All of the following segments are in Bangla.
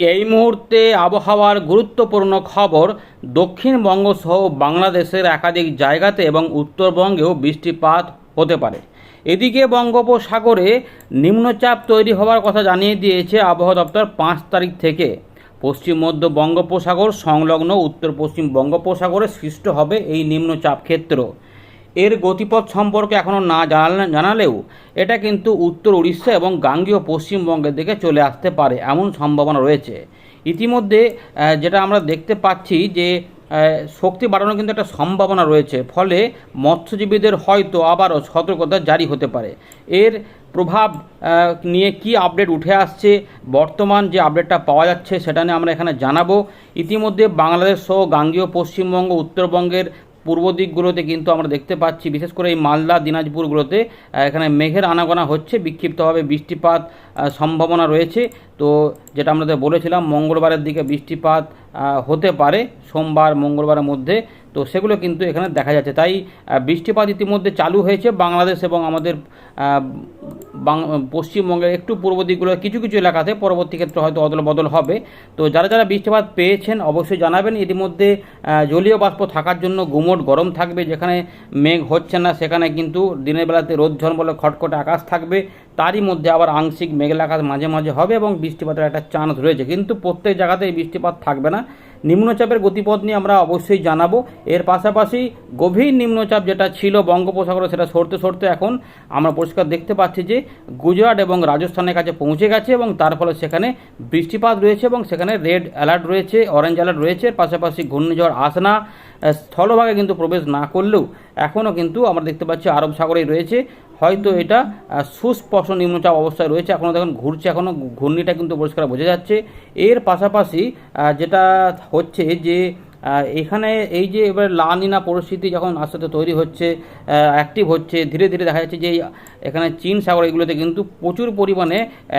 এই মুহূর্তে আবহাওয়ার গুরুত্বপূর্ণ খবর দক্ষিণবঙ্গ সহ বাংলাদেশের একাধিক জায়গাতে এবং উত্তরবঙ্গেও বৃষ্টিপাত হতে পারে। এদিকে বঙ্গোপসাগরে নিম্নচাপ তৈরি হওয়ার কথা জানিয়ে দিয়েছে আবহাওয়া দপ্তর পাঁচ তারিখ থেকে। পশ্চিম মধ্য বঙ্গোপসাগর সংলগ্ন উত্তর পশ্চিম বঙ্গোপসাগরে সৃষ্ট হবে এই নিম্নচাপ ক্ষেত্র। এর গতিপথ সম্পর্কে এখনও না জানালে জানালেও এটা কিন্তু উত্তর উড়িষ্যা এবং গাঙ্গীয় পশ্চিমবঙ্গের দিকে চলে আসতে পারে এমন সম্ভাবনা রয়েছে। ইতিমধ্যে যেটা আমরা দেখতে পাচ্ছি যে শক্তি বাড়ানোর কিন্তু একটা সম্ভাবনা রয়েছে, ফলে মৎস্যজীবীদের হয়তো আবারও সতর্কতা জারি হতে পারে। এর প্রভাব নিয়ে কি আপডেট উঠে আসছে, বর্তমান যে আপডেটটা পাওয়া যাচ্ছে সেটা নিয়ে আমরা এখানে জানাব। ইতিমধ্যে বাংলাদেশ সহ গাঙ্গীয় পশ্চিমবঙ্গ, উত্তরবঙ্গের পূর্ব দিকগুলোতে কিন্তু আমরা দেখতে পাচ্ছি, বিশেষ করে এই মালদা, দিনাজপুরগুলোতে এখানে মেঘের আনাগোনা হচ্ছে, বিক্ষিপ্তভাবে বৃষ্টিপাত সম্ভাবনা রয়েছে। তো যেটা আমরা বলেছিলাম, মঙ্গলবারের দিকে বৃষ্টিপাত হতে পারে সোমবার, মঙ্গলবারের মধ্যে। তো সেগুলো কিন্তু এখানে দেখা যাচ্ছে। তাই বৃষ্টিপাত ইতিমধ্যে চালু হয়েছে বাংলাদেশ এবং আমাদের পশ্চিমবঙ্গের একটু পূর্ব দিকগুলো, কিছু কিছু এলাকাতে পরবর্তী ক্ষেত্রে হয়তো অদল বদল হবে। তো যারা যারা বৃষ্টিপাত পেয়েছেন অবশ্যই জানাবেন। ইতিমধ্যে জলীয় বাষ্প থাকার জন্য গুমোট গরম থাকবে। যেখানে মেঘ হচ্ছে না, সেখানে কিন্তু দিনের বেলাতে রোদ ঝলমলে খটখটে আকাশ থাকবে। তারই মধ্যে আবার আংশিক মেঘলা মাঝে মাঝে হবে এবং বৃষ্টিপাতের একটা চান্স রয়েছে। কিন্তু প্রত্যেক জায়গাতে এই বৃষ্টিপাত থাকবে না। নিম্নচাপের গতিপথ নিয়ে আমরা অবশ্যই জানাব। এর পাশাপাশি গভীর নিম্নচাপ যেটা ছিল বঙ্গোপসাগরে, সেটা সরতে সরতে এখন আমরা পরিষ্কার দেখতে পাচ্ছি যে গুজরাট এবং রাজস্থানের কাছে পৌঁছে গেছে এবং তার ফলে সেখানে বৃষ্টিপাত রয়েছে এবং সেখানে রেড অ্যালার্ট রয়েছে অরেঞ্জ অ্যালার্ট রয়েছে। পাশাপাশি ঘূর্ণিঝড় আসনা স্থলভাগে কিন্তু প্রবেশ না করলেও এখনও কিন্তু আমরা দেখতে পাচ্ছি আরব সাগরেই রয়েছে। হয়তো এটা সুস্পষ্ট নিম্নচাপ অবস্থায় রয়েছে। এখনও দেখুন, ঘুরছে এখনও ঘূর্ণিটা কিন্তু পরিষ্কার বোঝা যাচ্ছে। এর পাশাপাশি যেটা হচ্ছে যে এখানে এই যে এবার লানিনা পরিস্থিতি যখন আস্তে আস্তে তৈরি হচ্ছে অ্যাক্টিভ হচ্ছে, ধীরে ধীরে দেখা যাচ্ছে যে, এখানে চীন সাগর এগুলোতে কিন্তু প্রচুর পরিমাণে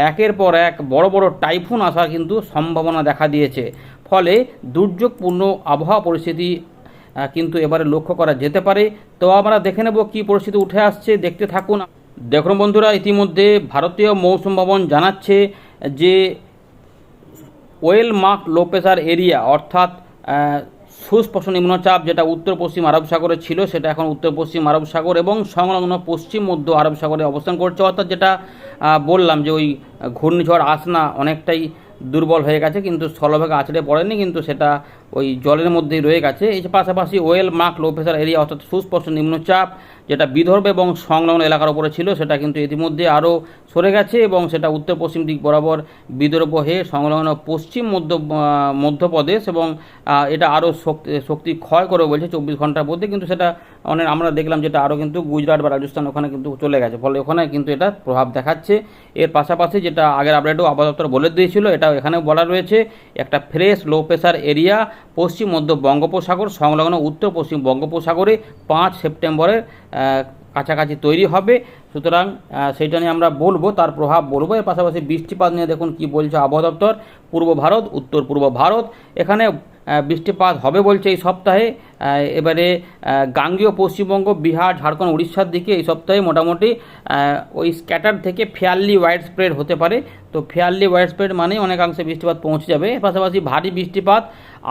একের পর এক বড় বড় টাইফুন আসার কিন্তু সম্ভাবনা দেখা দিয়েছে। ফলে দুর্যোগপূর্ণ আবহাওয়া পরিস্থিতি কিন্তু এবারে লক্ষ্য করা যেতে পারে। তো আমরা দেখে নেব কী পরিস্থিতি উঠে আসছে। দেখতে থাকুন। দেখুন বন্ধুরা, ইতিমধ্যে ভারতীয় মৌসুম ভবন জানাচ্ছে যে well marked low pressure area, অর্থাৎ সুস্পষ্ট নিম্নচাপ যেটা উত্তর, পশ্চিম আরব সাগরে ছিল, সেটা এখন উত্তর, পশ্চিম আরব সাগর এবং সংলগ্ন পশ্চিম, মধ্য আরব সাগরে অবস্থান করছে। অর্থাৎ যেটা বললাম যে ওই ঘূর্ণিঝড় আসনা অনেকটাই দুর্বল হয়ে গেছে, কিন্তু স্থলভাগে আছড়ে পড়েনি, কিন্তু সেটা ওই জলের মধ্যেই রয়ে গেছে। এই পাশাপাশি well, marked, low pressure area অর্থাৎ সুস্পষ্ট নিম্নচাপ, যেটা বিদর্ভ এবং সংলগ্ন এলাকার উপরে ছিল, সেটা কিন্তু ইতিমধ্যে আরও সরে গেছে এবং সেটা উত্তর পশ্চিম দিক বরাবর বিদর্ভ হয়ে সংলগ্ন পশ্চিম মধ্য মধ্যপ্রদেশ এবং এটা আরও শক্তি ক্ষয় করে বলছে চব্বিশ ঘণ্টার মধ্যে। কিন্তু সেটা অনেক আমরা দেখলাম যেটা আরও কিন্তু গুজরাট বা রাজস্থান ওখানে কিন্তু চলে গেছে। ফলে ওখানে কিন্তু এটা প্রভাব দেখাচ্ছে। এর পাশাপাশি যেটা আগের আপডেটও আবহাওয়া দপ্তর বলে দিয়েছিল এটা এখানেও বলা রয়েছে, একটা ফ্রেশ লো প্রেশার এরিয়া পশ্চিম মধ্য বঙ্গোপসাগর সংলগ্ন উত্তর পশ্চিম বঙ্গোপসাগরে পাঁচ সেপ্টেম্বরের কাছাকাছি তৈরি হবে। সুতরাং সেটা নিয়ে আমরা বলব, তার প্রভাব বলব। এর পাশাপাশি বৃষ্টিপাত নিয়ে দেখুন কি বলছে আবহাওয়া দপ্তর। পূর্ব ভারত, উত্তর পূর্ব ভারত। এখানে বৃষ্টিপাত হবে বলছে এই সপ্তাহে। এবারে গাঙ্গীয় পশ্চিমবঙ্গ, বিহার, ঝাড়খণ্ড, উড়িষ্যার দিকে এই সপ্তাহে মোটামুটি ওই স্ক্যাটার থেকে ফেয়ারলি ওয়াইড স্প্রেড হতে পারে। তো ফেয়ারলি ওয়াইড স্প্রেড মানেই অনেকাংশে বৃষ্টিপাত পৌঁছে যাবে। পাশাপাশি ভারী বৃষ্টিপাত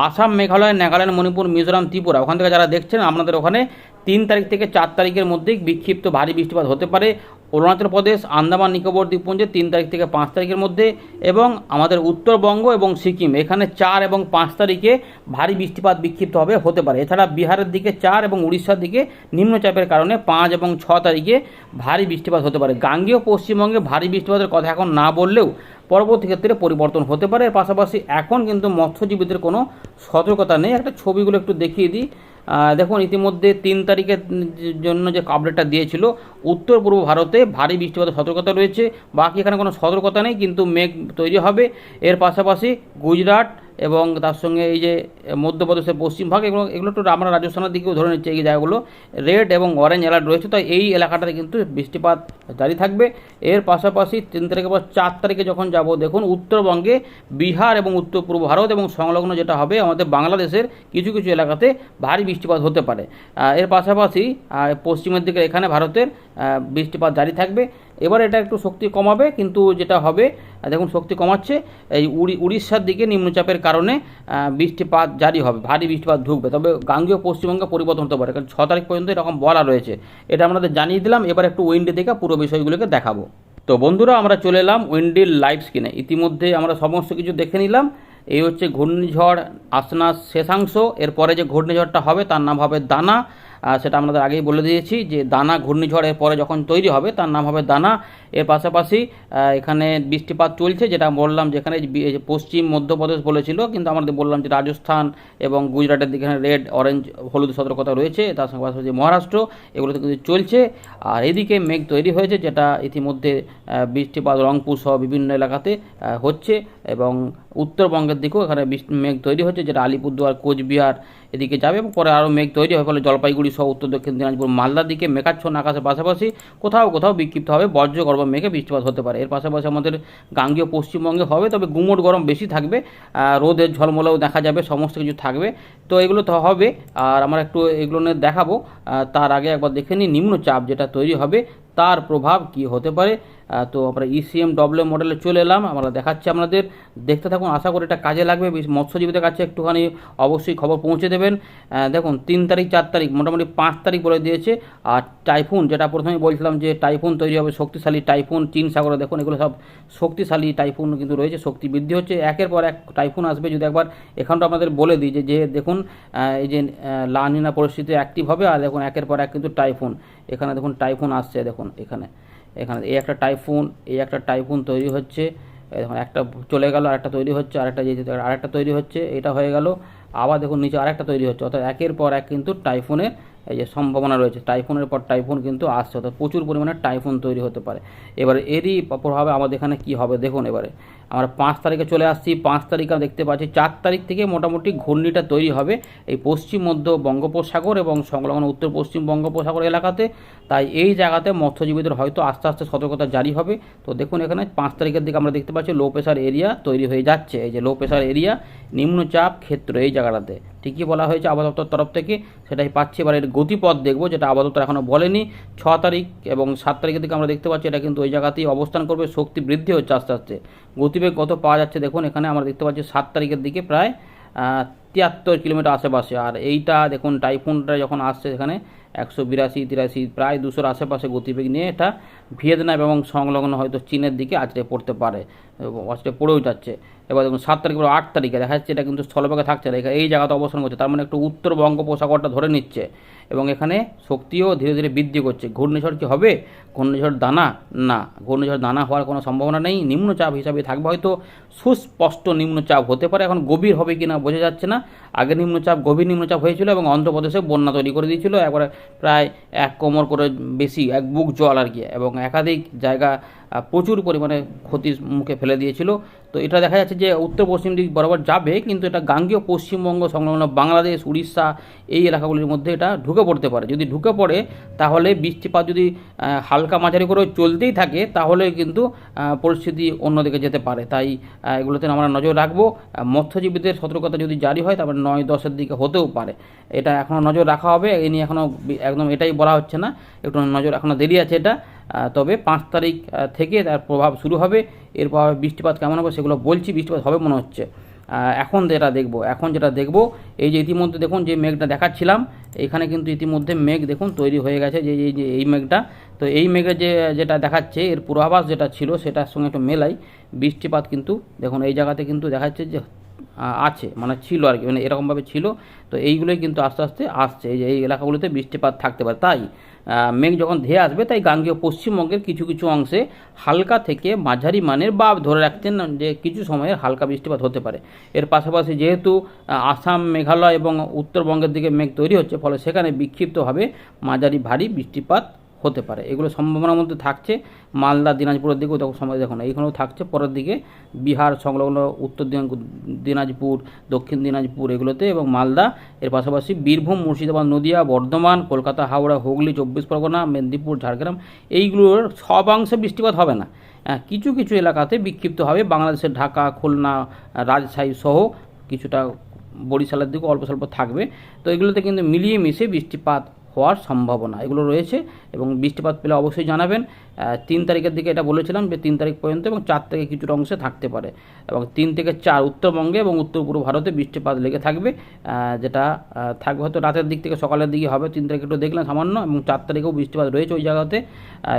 আসাম, মেঘালয়, নাগাল্যান্ড, মণিপুর, মিজোরাম, ত্রিপুরা। ওখান থেকে যারা দেখছেন, আপনাদের ওখানে তিন তারিখ থেকে চার তারিখের মধ্যেই বিক্ষিপ্ত ভারী বৃষ্টিপাত হতে পারে। অরুণাচল প্রদেশ, আন্দামান, নিকোবর দ্বীপপুঞ্জে তিন তারিখ থেকে পাঁচ তারিখের মধ্যে এবং আমাদের উত্তরবঙ্গ এবং সিকিম। এখানে চার এবং পাঁচ তারিখে ভারী বৃষ্টিপাত বিক্ষিপ্ত হবে, হতে পারে। এছাড়া বিহারের দিকে চার এবং উড়িষ্যার দিকে নিম্নচাপের কারণে পাঁচ এবং ছ তারিখে ভারী বৃষ্টিপাত হতে পারে। গাঙ্গীয় পশ্চিমবঙ্গে ভারী বৃষ্টিপাতের কথা এখন না বললেও পরবর্তী ক্ষেত্রে পরিবর্তন হতে পারে। পাশাপাশি এখন কিন্তু মৎস্যজীবীদের কোনো সতর্কতা নেই। একটা ছবিগুলো একটু দেখিয়ে দিই। দেখুন, ইতিমধ্যে তিন তারিখের জন্য যে আপডেটটা দিয়েছিল, উত্তর পূর্ব ভারতে ভারী বৃষ্টিপাত সতর্কতা রয়েছে। বাকি এখানে কোনো সতর্কতা নেই, কিন্তু মেঘ তৈরি হবে। এর পাশাপাশি গুজরাট এবং তার সঙ্গে এই যে মধ্যপ্রদেশের পশ্চিম ভাগ, এগুলো এগুলো একটু আমরা রাজস্থানের দিকেও ধরে নিচ্ছি, এই জায়গাগুলো। রেড এবং অরেঞ্জ অ্যালার্ট রয়েছে, তাই এই এলাকাটাতে কিন্তু বৃষ্টিপাত জারি থাকবে। এর পাশাপাশি তিন তারিখের পর চার তারিখে যখন যাব, দেখুন উত্তরবঙ্গে বিহার এবং উত্তর পূর্ব ভারত এবং সংলগ্ন যেটা হবে, আমাদের বাংলাদেশের কিছু কিছু এলাকাতে ভারী বৃষ্টিপাত হতে পারে। এর পাশাপাশি পশ্চিমের দিকে এখানে ভারতের বৃষ্টিপাত জারি থাকবে। এবার এটা একটু শক্তি কমাবে, কিন্তু যেটা হবে দেখুন শক্তি কমাচ্ছে, এই উড়ি উড়িষ্যার দিকে নিম্নচাপের কারণে বৃষ্টিপাত জারি হবে, ভারী বৃষ্টিপাত ঢুকবে। তবে গাঙ্গীয় পশ্চিমবঙ্গে পরিবর্তন হতে পারে, কারণ ছ তারিখ পর্যন্ত এরকম বলা রয়েছে। এটা আমাদের জানিয়ে দিলাম, এবার একটু উইন্ডে দেখে পুরো বিষয়গুলোকে দেখাবো। তো বন্ধুরা, আমরা চলে এলাম উইন্ডির লাইভ স্ক্রিনে। ইতিমধ্যে আমরা সমস্ত কিছু দেখে নিলাম। এই হচ্ছে ঘূর্ণিঝড় আসনার শেষাংশ, এরপরে যে ঘূর্ণিঝড়টা হবে, তার নাম হবে দানা। সেটা আমাদের আগেই বলে দিয়েছি যে দানা ঘূর্ণিঝড়ের পরে যখন তৈরি হবে, তার নাম হবে দানা। এর পাশাপাশি এখানে বৃষ্টিপাত চলছে, যেটা বললাম যেখানে পশ্চিম মধ্যপ্রদেশ বলেছিল, কিন্তু আমাদের বললাম যে রাজস্থান এবং গুজরাটের দিকে রেড অরেঞ্জ হলুদ সতর্কতা রয়েছে, তার সঙ্গে পাশাপাশি মহারাষ্ট্র, এগুলোতে কিন্তু চলছে। আর এদিকে মেঘ তৈরি হয়েছে, যেটা ইতিমধ্যে বৃষ্টিপাত রংপুর সহ বিভিন্ন এলাকাতে হচ্ছে এবং উত্তরবঙ্গের দিকেও এখানে মেঘ তৈরি হচ্ছে, যেটা আলিপুরদুয়ার, কোচবিহার এদিকে যাবে এবং পরে আরও মেঘ তৈরি হবে, ফলে জলপাইগুড়ি সহ উত্তর দক্ষিণ দিনাজপুর, মালদার দিকে মেঘাচ্ছন্ন আকাশের পাশাপাশি কোথাও কোথাও বিক্ষিপ্ত হবে বজ্র গরম মেঘে বৃষ্টিপাত হতে পারে। এর পাশাপাশি আমাদের গাঙ্গীয় পশ্চিমবঙ্গে হবে, তবে গুমোট গরম বেশি থাকবে রোদের ঝলমলাও দেখা যাবে, সমস্ত কিছু থাকবে। তো এগুলো তো হবে, আর আমরা একটু এগুলো নিয়ে দেখাবো। তার আগে একবার দেখে নিই নিম্নচাপ যেটা তৈরি হবে, তার প্রভাব কি হতে পারে। তো আমরা ইসিএম ডব্লিউ মডেলে চলে এলাম, আমরা দেখাচ্ছি আপনাদের। দেখতে থাকুন, আশা করি এটা কাজে লাগবে। মৎস্যজীবীদের কাছে একটুখানি অবশ্যই খবর পৌঁছে দেবেন। দেখুন, তিন তারিখ, চার তারিখ, মোটামুটি পাঁচ তারিখ বলে দিয়েছে। আর টাইফুন, যেটা প্রথমেই বলছিলাম যে টাইফুন তৈরি হবে, শক্তিশালী টাইফুন, চীন সাগরে দেখুন, এগুলো সব শক্তিশালী টাইফুন কিন্তু রয়েছে, শক্তি বৃদ্ধি হচ্ছে। একের পর এক টাইফুন আসবে, যদি একবার এখানটা আমাদের বলে দিই যে দেখুন এই যে লানিনা পরিস্থিতি অ্যাক্টিভ হবে, আর দেখুন, একের পর এক কিন্তু টাইফুন। এখানে দেখুন, টাইফুন আসছে, দেখুন, এখানে। এখানে এই একটা টাইফুন এই একটা টাইফুন তৈরি হচ্ছে। এখন একটা চলে গেল, আরেকটা তৈরি হচ্ছে, আরেকটা যেতে আরেকটা তৈরি হচ্ছে, এটা হয়ে গেল। আবার দেখুন নিচে আরেকটা তৈরি হচ্ছে, অর্থাৎ একের পর এক কিন্তু টাইফুনের এই যে সম্ভাবনা রয়েছে, টাইফুনের পর টাইফুন কিন্তু আসছে, অর্থাৎ প্রচুর পরিমাণে টাইফুন তৈরি হতে পারে। এবার এরই প্রভাবে আমাদের এখানে কি হবে দেখুন এবারে। আমরা পাঁচ তারিখে চলে আসছি, পাঁচ তারিখে আমরা দেখতে পাচ্ছি, চার তারিখ থেকে মোটামুটি ঘূর্ণিটা তৈরি হবে এই পশ্চিম মধ্য বঙ্গোপসাগর এবং সংলগ্ন উত্তর পশ্চিম বঙ্গোপসাগর এলাকাতে। তাই এই জায়গাতে মৎস্যজীবীদের হয়তো আস্তে আস্তে সতর্কতা জারি হবে। তো দেখুন এখানে পাঁচ তারিখের দিকে আমরা দেখতে পাচ্ছি লো প্রেশার এরিয়া তৈরি হয়ে যাচ্ছে। এই যে লো প্রেশার এরিয়া, নিম্নচাপ ক্ষেত্র এই জায়গাটাতে। ঠিকই বলা হয়েছে আবহাওয়া তরফ থেকে, সেটাই পাচ্ছি। এবার এর গতিপথ দেখব, যেটা আবহাওয়া এখনও বলেনি। ছ তারিখ এবং সাত তারিখের দিকে আমরা দেখতে পাচ্ছি, এটা কিন্তু ওই জায়গাতেই অবস্থান করবে, শক্তি বৃদ্ধি হচ্ছে আস্তে আস্তে। গতিবেগ কত পাওয়া যাচ্ছে দেখুন, এখানে আমরা দেখতে পাচ্ছি সাত তারিখের দিকে প্রায় তিয়াত্তর কিলোমিটার আশেপাশে। আর এইটা দেখুন, টাইফুনটা যখন আসছে এখানে একশো বিরাশি, তিরাশি, প্রায় দুশোর আশেপাশে গতিবেগ নিয়ে এটা ভিয়েতনাম এবং সংলগ্ন হয়তো চীনের দিকে আছড়ে পড়তে পারে আছড়ে পড়েও যাচ্ছে। এবার দেখুন, সাত তারিখ আট তারিখে দেখা যাচ্ছে এটা কিন্তু স্থলভাগে থাকছে না, এই জায়গাতে অবস্থান করছে। তার মানে একটু উত্তর বঙ্গোপসাগরটা ধরে নিচ্ছে, এবং এখানে শক্তিও ধীরে ধীরে বৃদ্ধি করছে। ঘূর্ণিঝড় কি হবে? ঘূর্ণিঝড় দানা? না, ঘূর্ণিঝড় দানা হওয়ার কোনো সম্ভাবনা নেই। নিম্নচাপ হিসাবে থাকবে, হয়তো সুস্পষ্ট নিম্নচাপ হতে পারে। এখন গভীর হবে কি না বোঝা যাচ্ছে না। আগে নিম্নচাপ, গভীর নিম্নচাপ হয়েছিল এবং অন্ধ্রপ্রদেশে বন্যা তৈরি করে দিয়েছিল। একবারে প্রায় এক কোমর করে বেশি, এক বুক জল আর কি, এবং একাধিক জায়গা প্রচুর পরিমাণে ক্ষতির মুখে ফেলে দিয়েছিল। তো এটা দেখা যাচ্ছে যে উত্তর পশ্চিম দিক বরাবর যাবে, কিন্তু এটা গাঙ্গীয় পশ্চিমবঙ্গ সংলগ্ন বাংলাদেশ, উড়িষ্যা এই এলাকাগুলির মধ্যে এটা ঢুকে পড়তে পারে। যদি ঢুকে পড়ে, তাহলে বৃষ্টিপাত যদি হালকা মাঝারি করে চলতেই থাকে, তাহলে কিন্তু পরিস্থিতি অন্যদিকে যেতে পারে। তাই এগুলোতে আমরা নজর রাখব। মৎস্যজীবীদের সতর্কতা যদি জারি হয়, তারপরে নয় দশের দিকে হতেও পারে। এটা এখনও নজর রাখা হবে। এই নিয়ে এখনও একদম এটাই বলা হচ্ছে না। একটু নজর এখনও দেরি আছে এটা। তবে পাঁচ তারিখ থেকে তার প্রভাব শুরু হবে। এর প্রভাবে বৃষ্টিপাত কেমন হবে, সেগুলো বলছি। বৃষ্টিপাত হবে মনে হচ্ছে। এখন যেটা দেখব, এখন যেটা দেখব, এই যে ইতিমধ্যে দেখুন যে মেঘটা দেখাচ্ছিলাম, এখানে কিন্তু ইতিমধ্যে মেঘ দেখুন তৈরি হয়ে গেছে, যে এই যে, এই মেঘটা। তো এই মেঘের যে, যেটা দেখাচ্ছে, এর পূর্বাভাস যেটা ছিল, সেটার সঙ্গে একটু মেলাই, বৃষ্টিপাত কিন্তু দেখুন এই জায়গাতে কিন্তু দেখাচ্ছে যে আছে মানে ছিল আর কি মানে এরকমভাবে ছিল। তো এইগুলোই কিন্তু আস্তে আস্তে আসছে, এই যে, এই এলাকাগুলোতে বৃষ্টিপাত থাকতে পারে, তাই? মেঘ যখন ধেয়ে আসবে, তাই গাঙ্গীয় পশ্চিমবঙ্গের কিছু কিছু অংশে হালকা থেকে মাঝারি মানের বা ধরে রাখতেন যে কিছু সময়ের হালকা বৃষ্টিপাত হতে পারে। এর পাশাপাশি যেহেতু আসাম, মেঘালয় এবং উত্তরবঙ্গের দিকে মেঘ তৈরি হচ্ছে, ফলে সেখানে বিক্ষিপ্তভাবে মাঝারি ভারী বৃষ্টিপাত হতে পারে। এগুলো সম্ভাবনার মধ্যে থাকছে। মালদা দিনাজপুরের দিকেও তখন সময় দেখো না এইখানেও থাকছে। পরের দিকে বিহার সংলগ্ন উত্তর দিনা- দিনাজপুর দক্ষিণ দিনাজপুর এগুলোতে এবং মালদা। এর পাশাপাশি বীরভূম মুর্শিদাবাদ নদিয়া বর্ধমান কলকাতা হাওড়া হুগলি চব্বিশ পরগনা মেদিনীপুর ঝাড়গ্রাম এইগুলোর সব অংশে বৃষ্টিপাত হবে না। হ্যাঁ, কিছু কিছু এলাকাতে বিক্ষিপ্ত হবে। বাংলাদেশের ঢাকা খুলনা রাজশাহী সহ কিছুটা বরিশালের দিকে অল্প স্বল্প থাকবে। তো এগুলোতে কিন্তু মিলিয়ে মিশে বৃষ্টিপাত হওয়ার সম্ভাবনা। এগুলো রয়েছে এবং বৃষ্টিপাত পেলে অবশ্যই জানাবেন। তিন তারিখের দিকে এটা বলেছিলাম যে তিন তারিখ পর্যন্ত এবং চার থেকে কিছুটা অংশে থাকতে পারে এবং তিন থেকে চার উত্তরবঙ্গে এবং উত্তর পূর্ব ভারতে বৃষ্টিপাত লেগে থাকবে। যেটা থাকবে হয়তো রাতের দিক থেকে সকালের দিকে হবে। তিন তারিখ একটু দেখলাম সামান্য এবং চার তারিখেও বৃষ্টিপাত রয়েছে ওই জায়গাতে।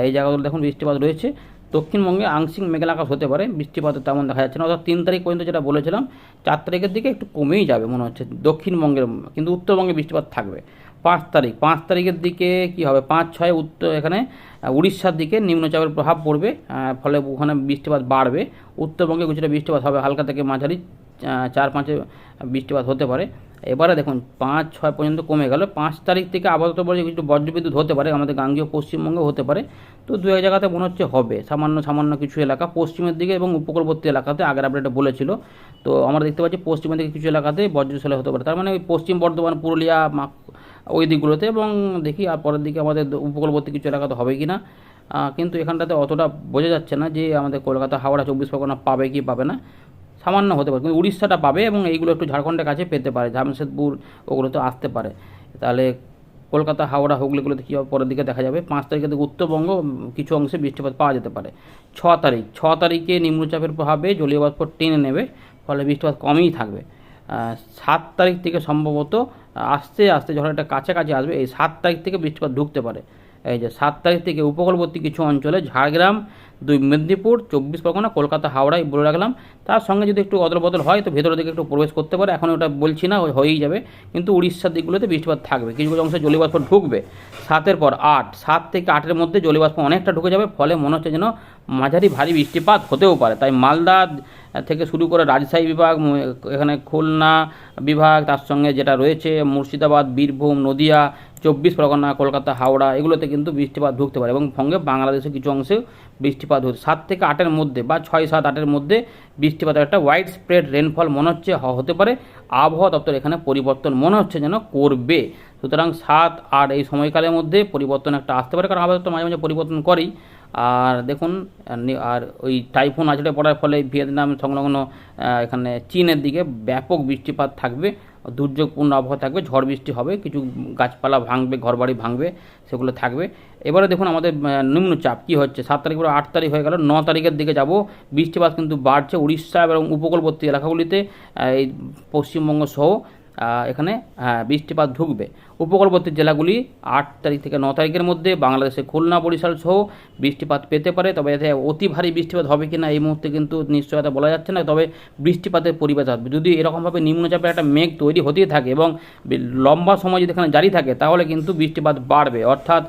এই জায়গাগুলো দেখুন বৃষ্টিপাত রয়েছে। দক্ষিণবঙ্গে আংশিক মেঘলা আকাশ হতে পারে বৃষ্টিপাতের তেমন দেখা যাচ্ছে না। অর্থাৎ তিন তারিখ পর্যন্ত যেটা বলেছিলাম, চার তারিখের দিকে একটু কমেই যাবে মনে হচ্ছে দক্ষিণবঙ্গের, কিন্তু উত্তরবঙ্গে বৃষ্টিপাত থাকবে। পাঁচ তারিখ, পাঁচ তারিখের দিকে কি হবে? পাঁচ, ছয় উত্তর এখানে উড়িষ্যার দিকে নিম্নচাপের প্রভাব পড়বে ফলে ওখানে বৃষ্টিপাত বাড়বে। উত্তরবঙ্গে কিছুটা বৃষ্টিপাত হবে, হালকা থেকে মাঝারি চার পাঁচে বৃষ্টিপাত হতে পারে। এবারে দেখুন, পাঁচ, ছয় পর্যন্ত কমে গেল। পাঁচ তারিখ থেকে আপাতত বলে কিছু বজ্রবিদ্যুৎ হতে পারে, আমাদের গাঙ্গীয় পশ্চিমবঙ্গে হতে পারে। তো দু এক জায়গাতে মনে হচ্ছে হবে। সামান্য সামান্য কিছু এলাকা পশ্চিমের দিকে এবং উপকূলবর্তী এলাকাতে, আগের আপডেটে বলেছিল। তো আমরা দেখতে পাচ্ছি পশ্চিমের দিকে কিছু এলাকাতে বজ্রশালে হতে পারে। তার মানে পশ্চিম বর্ধমান, পুরুলিয়া ওই দিকগুলোতে এবং দেখি আর পরের দিকে আমাদের উপকূলবর্তী কিছু এলাকাতে হবে কি না। কিন্তু এখানটাতে অতটা বোঝা যাচ্ছে না যে আমাদের কলকাতা, হাওড়া, চব্বিশ পরগনা পাবে কি পাবে না। সামান্য হতে পারে। কিন্তু উড়িষ্যাটা পাবে এবং এইগুলো একটু ঝাড়খণ্ডের কাছে পেতে পারে। জামশেদপুর ওগুলো তো আসতে পারে। তাহলে কলকাতা, হাওড়া হুগলিগুলোতে কী হবে? পরের দিকে দেখা যাবে। পাঁচ তারিখে থেকে উত্তরবঙ্গ কিছু অংশে বৃষ্টিপাত পাওয়া যেতে পারে। ছ তারিখ, ছ তারিখে নিম্নচাপের প্রভাবে জলীয় বাষ্প টেনে নেবে, ফলে বৃষ্টিপাত কমই থাকবে। সাত তারিখ থেকে সম্ভবত আস্তে আস্তে যখন একটা কাছাকাছি আসবে, এই সাত তারিখ থেকে বৃষ্টিপাত ঢুকতে পারে। এই যে সাত তারিখ থেকে উপকূলবর্তী কিছু অঞ্চলে, ঝাড়গ্রাম দুই মেদিনীপুর, চব্বিশ পরগনা, কলকাতা হাওড়ায় বলে রাখলাম। তার সঙ্গে যদি একটু অদল বদল হয়, তো ভেতরের দিকে একটু প্রবেশ করতে পারে। এখন ওটা বলছি না হয়েই যাবে। কিন্তু উড়িষ্যার দিকগুলোতে বৃষ্টিপাত থাকবে। কিছু কিছু অংশে জলীয়বাষ্প ঢুকবে। সাতের পর আট। সাত থেকে আটের মধ্যে জলীয়বাষ্প অনেকটা ঢুকে যাবে। ফলে মনে হচ্ছে যেন মাঝারি ভারী বৃষ্টিপাত হতেও পারে। তাই মালদা থেকে শুরু করে রাজশাহী বিভাগ এখানে খুলনা বিভাগ, তার সঙ্গে যেটা রয়েছে, মুর্শিদাবাদ, বীরভূম, নদিয়া, চব্বিশ পরগনা, কলকাতা, হাওড়া, এগুলোতে কিন্তু বৃষ্টিপাত ঢুকতে পারে। এবং সঙ্গে বাংলাদেশের কিছু অংশে বৃষ্টিপাত হচ্ছে। সাত থেকে আটের মধ্যে বা ছয়, সাত, আটের মধ্যে বৃষ্টিপাত একটা ওয়াইড স্প্রেড রেনফল মনে হচ্ছে হতে পারে। আবহাওয়া দপ্তর এখানে পরিবর্তন মনে হচ্ছে যেন করবে। সুতরাং সাত, আট এই সময়কালের মধ্যে পরিবর্তন একটা আসতে পারে, কারণ আবহাওয়া দপ্তর মাঝে মাঝে পরিবর্তন করেই। আর দেখুন আর ওই টাইফুন আছড়ে পড়ার ফলে ভিয়েতনাম সংলগ্ন এখানে চীনের দিকে ব্যাপক বৃষ্টিপাত থাকবে, দুর্যোগপূর্ণ আবহাওয়া থাকবে, ঝড় বৃষ্টি হবে, কিছু গাছপালা ভাঙবে, ঘরবাড়ি ভাঙবে, সেগুলো থাকবে। এবারে দেখুন আমাদের নিম্নচাপ কী হচ্ছে? সাত তারিখ পরে আট তারিখ হয়ে গেল, ন তারিখের দিকে যাব। বৃষ্টিপাত কিন্তু বাড়ছে উড়িষ্যা এবং উপকূলবর্তী এলাকাগুলিতে এই পশ্চিমবঙ্গ সহ এখানে হ্যাঁ বৃষ্টিপাত ঢুকবে। উপকূলবর্তী জেলাগুলি আট তারিখ থেকে ন তারিখের মধ্যে বাংলাদেশে খুলনা, বরিশাল সহ বৃষ্টিপাত পেতে পারে, তবে এতে অতি ভারী বৃষ্টিপাত হবে কিনা এই মুহূর্তে কিন্তু নিশ্চয়তা বলা যাচ্ছে না, তবে বৃষ্টিপাতের পরিবেশ আসবে। যদি এরকমভাবে নিম্নচাপের একটা মেঘ তৈরি হতেই থাকে এবং লম্বা সময় যদি এখানে জারি থাকে, তাহলে কিন্তু বৃষ্টিপাত বাড়বে। অর্থাৎ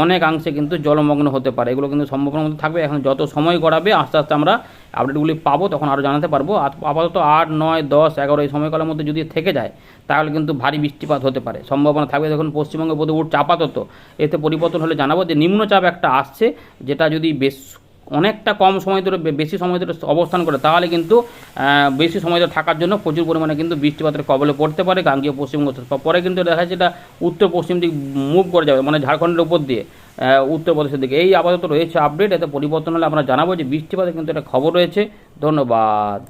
অনেকাংশে কিন্তু জলমগ্ন হতে পারে। এগুলো কিন্তু সম্ভাবনার মধ্যে থাকবে। এখন যত সময় গড়াবে, আস্তে আস্তে আমরা আপডেটগুলি পাবো, তখন আরও জানাতে পারব। আপ- আপাতত আট, নয়, দশ, এগারো এই সময়কালের মধ্যে যদি থেকে যায়, তাহলে কিন্তু ভারী বৃষ্টিপাত হতে পারে। সম্ভাবনা থাকবে দেখুন, পশ্চিমবঙ্গে বোধ উঠছে আপাতত এতে পরিবর্তন হলে জানাব যে নিম্নচাপ একটা আসছে, যেটা যদি বেশ অনেকটা কম সময় ধরে বেশি সময় ধরে অবস্থান করে, তাহলে কিন্তু বেশি সময় ধরে থাকার জন্য প্রচুর পরিমাণে কিন্তু বৃষ্টিপাতের কবলে পড়তে পারে গাঙ্গীয় পশ্চিমবঙ্গ পরে কিন্তু দেখা যাচ্ছে এটা উত্তর পশ্চিম দিক মুভ করে যাবে মানে ঝাড়খণ্ডের উপর দিয়ে উত্তরপ্রদেশের দিকে। এই আপাতত রয়েছে আপডেট এতে পরিবর্তন হলে আমরা জানাব যে বৃষ্টিপাতের কিন্তু একটা খবর রয়েছে। ধন্যবাদ।